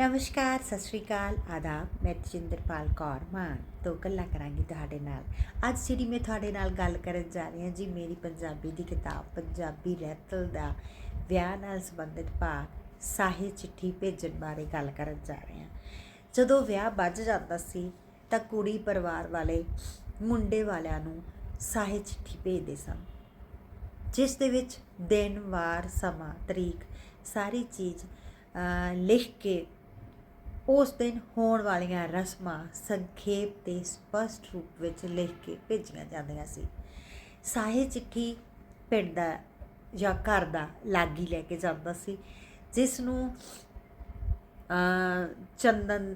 ਨਮਸਕਾਰ, ਸਤਿ ਸ਼੍ਰੀ ਅਕਾਲ। ਆਦਾਬ, ਮੈਂ ਤਜਿੰਦਰਪਾਲ ਕੌਰ ਮਾਨ। ਤੋਂ ਗੱਲਾਂ ਕਰਾਂਗੀ ਤੁਹਾਡੇ ਨਾਲ। ਅੱਜ ਜਿਹੜੀ ਮੈਂ ਤੁਹਾਡੇ ਨਾਲ ਗੱਲ ਕਰਨ ਜਾ ਰਹੀ ਹਾਂ ਜੀ, ਮੇਰੀ ਪੰਜਾਬੀ ਦੀ ਕਿਤਾਬ, ਪੰਜਾਬੀ ਰਹਿਤਲ ਦਾ ਵਿਆਹ ਨਾਲ ਸੰਬੰਧਿਤ ਭਾਗ ਸਾਹਿਤ ਚਿੱਠੀ ਭੇਜਣ ਬਾਰੇ ਗੱਲ ਕਰਨ ਜਾ ਰਹੇ ਹਾਂ। ਜਦੋਂ ਵਿਆਹ ਵੱਜ ਜਾਂਦਾ ਸੀ, ਤਾਂ ਕੁੜੀ ਪਰਿਵਾਰ ਵਾਲੇ ਮੁੰਡੇ ਵਾਲਿਆਂ ਨੂੰ ਸਾਹਿਤ ਚਿੱਠੀ ਭੇਜਦੇ ਸਨ, ਜਿਸ ਦੇ ਵਿੱਚ ਦਿਨ, ਵਾਰ, ਸਮਾਂ, ਤਰੀਕ ਸਾਰੀ ਚੀਜ਼ ਲਿਖ ਕੇ ਉਸ ਦਿਨ ਹੋਣ ਵਾਲੀਆਂ ਰਸਮਾਂ ਸੰਖੇਪ ਤੇ ਸਪਸ਼ਟ ਰੂਪ ਵਿੱਚ ਲਿਖ ਕੇ ਭੇਜੀਆਂ ਜਾਂਦੀਆਂ ਸੀ। ਸਾਹੇ ਚਿੱਠੀ ਪਿੰਡ ਦਾ ਜਾਂ ਘਰ ਦਾ ਲਾਗੀ ਲੈ ਕੇ ਜਾਂਦਾ ਸੀ, ਜਿਸ ਨੂੰ ਚੰਦਨ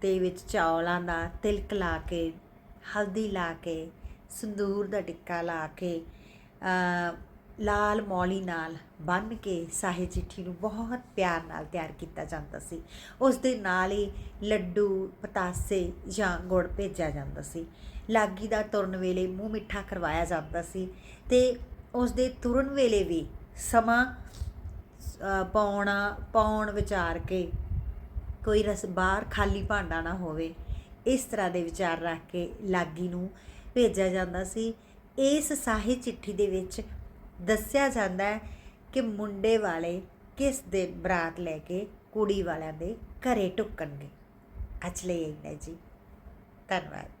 ਦੇ ਵਿੱਚ ਚੌਲਾਂ ਦਾ ਤਿਲਕ ਲਾ ਕੇ, ਹਲਦੀ ਲਾ ਕੇ, ਸੰਦੂਰ ਦਾ ਟਿੱਕਾ ਲਾ ਕੇ ਲਾਲ ਮੌਲੀ ਨਾਲ ਬੰਨ ਕੇ ਸਾਹੇ ਚਿੱਠੀ ਨੂੰ ਬਹੁਤ ਪਿਆਰ ਨਾਲ ਤਿਆਰ ਕੀਤਾ ਜਾਂਦਾ ਸੀ। ਉਸ ਦੇ ਨਾਲ ਹੀ ਲੱਡੂ, ਪਤਾਸੇ ਜਾਂ ਗੁੜ ਭੇਜਿਆ ਜਾਂਦਾ ਸੀ। ਲਾਗੀ ਦਾ ਤੁਰਨ ਵੇਲੇ ਮੂੰਹ ਮਿੱਠਾ ਕਰਵਾਇਆ ਜਾਂਦਾ ਸੀ ਤੇ ਉਸ ਦੇ ਤੁਰਨ ਵੇਲੇ ਵੀ ਸਮਾਂ ਪਾਉਣਾ, ਪਾਉਣ ਵਿਚਾਰ ਕੇ ਕੋਈ ਰਸ ਬਾਹਰ ਖਾਲੀ ਭਾਂਡਾ ਨਾ ਹੋਵੇ, ਇਸ ਤਰ੍ਹਾਂ ਦੇ ਵਿਚਾਰ ਰੱਖ ਕੇ ਲਾਗੀ ਨੂੰ ਭੇਜਿਆ ਜਾਂਦਾ ਸੀ। ਇਸ ਸਾਹੇ ਚਿੱਠੀ ਦੇ ਵਿੱਚ ਦੱਸਿਆ ਜਾਂਦਾ ਹੈ ਕਿ ਮੁੰਡੇ ਵਾਲੇ ਕਿਸ ਦਿਨ ਬਰਾਤ ਲੈ ਕੇ ਕੁੜੀ ਵਾਲਿਆਂ ਦੇ ਘਰੇ ਟੁੱਕਣਗੇ ਅੱਜ ਲਈ ਇੰਨਾ ਜੀ। ਧੰਨਵਾਦ।